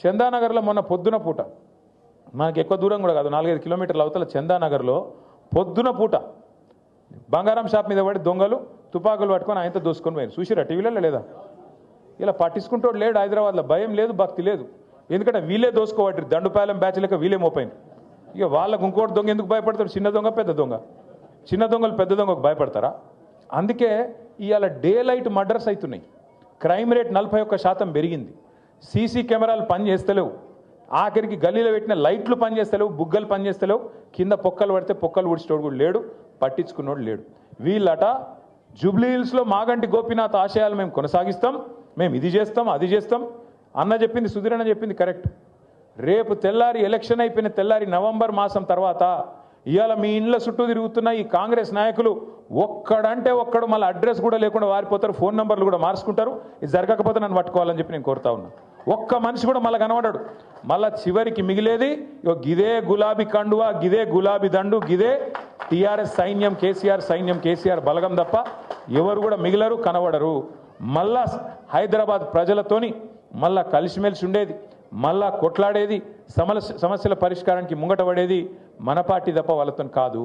చందానగర్లో మొన్న పొద్దున పూట మనకి ఎక్కువ దూరం కూడా కాదు నాలుగైదు కిలోమీటర్ల అవతల చందానగర్లో పొద్దున పూట బంగారం షాప్ మీద పడి దొంగలు తుపాకులు పట్టుకొని ఆయనతో దోసుకొని పోయారు చూసిరా టీవీలో లేదా? ఇలా పట్టించుకుంటాడు లేడు హైదరాబాద్లో. భయం లేదు భక్తి లేదు. ఎందుకంటే వీళ్ళే దోసుకోవట్రు దండుపాలెం బ్యాచ్ లెక్క వీళ్ళే మోపోయింది ఇక వాళ్ళకు ఇంకోటి దొంగ ఎందుకు భయపడతాడు? చిన్న దొంగ పెద్ద దొంగ. చిన్న దొంగలు పెద్ద దొంగకు భయపడతారా? అందుకే ఇవాళ డే లైట్ మర్డర్స్ అవుతున్నాయి. క్రైమ్ రేట్ నలభై ఒక్క శాతం పెరిగింది. సీసీ కెమెరాలు పనిచేస్తలేవు. ఆఖరికి గల్లీలో పెట్టిన లైట్లు పనిచేస్తలేవు బుగ్గలు పనిచేస్తలేవు. కింద పొక్కలు పడితే పొక్కలు ఊడ్చేటోడు కూడా లేడు పట్టించుకున్నోడు లేడు. వీళ్ళట జూబ్లీ హిల్స్లో మాగంటి గోపీనాథ్ ఆశయాలు మేము కొనసాగిస్తాం మేము ఇది చేస్తాం అది చేస్తాం. అన్న చెప్పింది సుధీరన్న చెప్పింది కరెక్ట్. రేపు తెల్లారి ఎలక్షన్ అయిపోయిన తెల్లారి నవంబర్ మాసం తర్వాత ఇవాళ మీ ఇండ్ల చుట్టూ తిరుగుతున్న ఈ కాంగ్రెస్ నాయకులు ఒక్కడంటే ఒక్కడు మళ్ళీ అడ్రస్ కూడా లేకుండా వారిపోతారు ఫోన్ నెంబర్లు కూడా మార్చుకుంటారు. ఇది జరగకపోతే నన్ను పట్టుకోవాలని చెప్పి నేను కోరుతా ఉన్నాను ఒక్క మనిషి కూడా మళ్ళీ కనబడాడు. మళ్ళా చివరికి మిగిలేది గిదే గులాబీ కండువా గిదే గులాబీ దండు గిదే టీఆర్ఎస్ సైన్యం కేసీఆర్ సైన్యం కేసీఆర్ బలగం తప్ప ఎవరు కూడా మిగిలరు కనబడరు. మళ్ళా హైదరాబాద్ ప్రజలతోని మళ్ళా కలిసిమెలిసి ఉండేది మళ్ళా కొట్లాడేది సమస్య సమస్యల పరిష్కారానికి ముంగట పడేది మన పార్టీ తప్ప వాళ్ళతో కాదు.